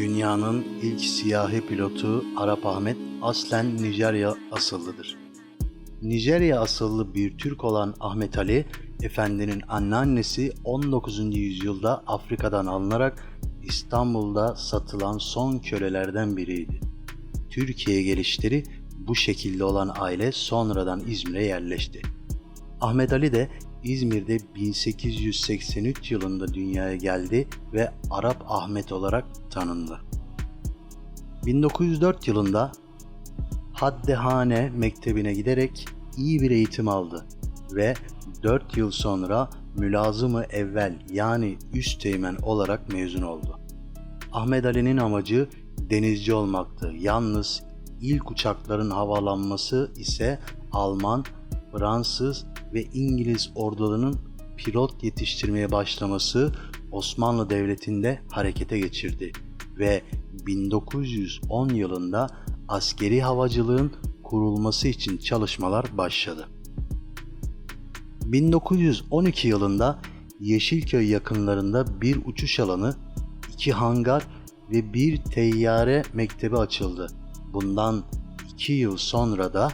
Dünyanın ilk siyahi pilotu Arap Ahmet aslen Nijerya asıllıdır. Nijerya asıllı bir Türk olan Ahmet Ali, efendinin anneannesi 19. yüzyılda Afrika'dan alınarak İstanbul'da satılan son kölelerden biriydi. Türkiye'ye gelişleri bu şekilde olan aile sonradan İzmir'e yerleşti. Ahmet Ali de İzmir'de 1883 yılında dünyaya geldi ve Arap Ahmet olarak tanındı. 1904 yılında Haddehane Mektebi'ne giderek iyi bir eğitim aldı ve 4 yıl sonra mülazımı evvel yani üst teğmen olarak mezun oldu. Ahmet Ali'nin amacı denizci olmaktı. Yalnız ilk uçakların havalanması ise Alman, Fransız ve İngiliz ordularının pilot yetiştirmeye başlaması Osmanlı Devleti'nde harekete geçirdi ve 1910 yılında askeri havacılığın kurulması için çalışmalar başladı. 1912 yılında Yeşilköy yakınlarında bir uçuş alanı, iki hangar ve bir teyyare mektebi açıldı. Bundan iki yıl sonra da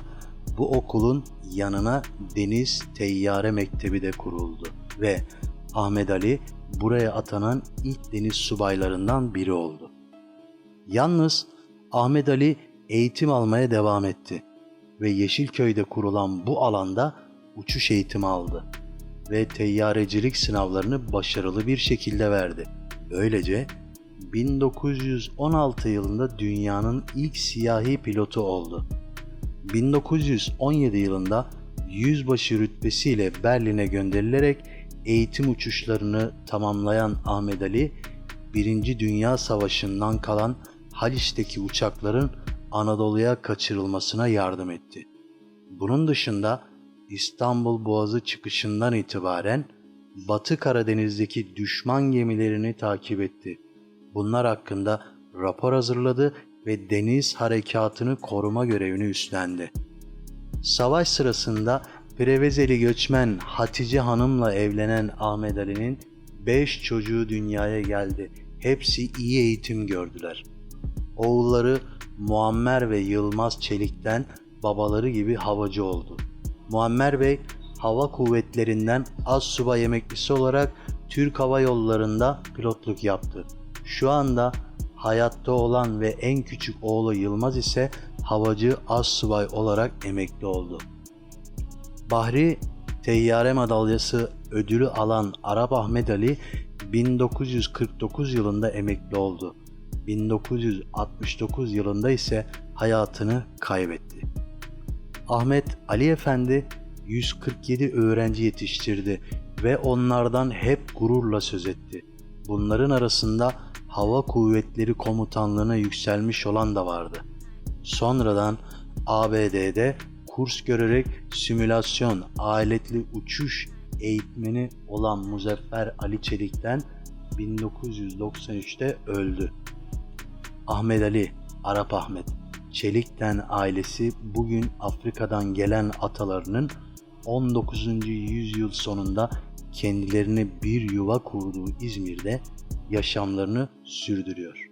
bu okulun yanına Deniz Teyyare Mektebi de kuruldu ve Ahmet Ali buraya atanan ilk deniz subaylarından biri oldu. Yalnız Ahmet Ali eğitim almaya devam etti ve Yeşilköy'de kurulan bu alanda uçuş eğitimi aldı ve teyyarecilik sınavlarını başarılı bir şekilde verdi. Böylece 1916 yılında dünyanın ilk siyahi pilotu oldu. 1917 yılında yüzbaşı rütbesiyle Berlin'e gönderilerek eğitim uçuşlarını tamamlayan Ahmet Ali, Birinci Dünya Savaşı'ndan kalan Haliç'teki uçakların Anadolu'ya kaçırılmasına yardım etti. Bunun dışında İstanbul Boğazı çıkışından itibaren Batı Karadeniz'deki düşman gemilerini takip etti. Bunlar hakkında rapor hazırladı ve deniz harekatını koruma görevini üstlendi. Savaş sırasında Prevezeli göçmen Hatice Hanım'la evlenen Ahmet Ali'nin 5 çocuğu dünyaya geldi. Hepsi iyi eğitim gördüler. Oğulları Muammer ve Yılmaz Çelik'ten babaları gibi havacı oldu. Muammer Bey hava kuvvetlerinden az subay emeklisi olarak Türk Hava Yolları'nda pilotluk yaptı. Şu anda hayatta olan ve en küçük oğlu Yılmaz ise havacı az subay olarak emekli oldu. Bahri Teyyare Madalyası ödülü alan Arap Ahmet Ali 1949 yılında emekli oldu. 1969 yılında ise hayatını kaybetti. Ahmet Ali Efendi 147 öğrenci yetiştirdi ve onlardan hep gururla söz etti. Bunların arasında Hava Kuvvetleri Komutanlığı'na yükselmiş olan da vardı. Sonradan ABD'de kurs görerek simülasyon aletli uçuş eğitmeni olan Muzaffer Ali Çelik'ten 1993'te öldü. Ahmet Ali, Arap Ahmet, Çelik'ten ailesi bugün Afrika'dan gelen atalarının 19. yüzyıl sonunda kendilerine bir yuva kurduğu İzmir'de yaşamlarını sürdürüyor.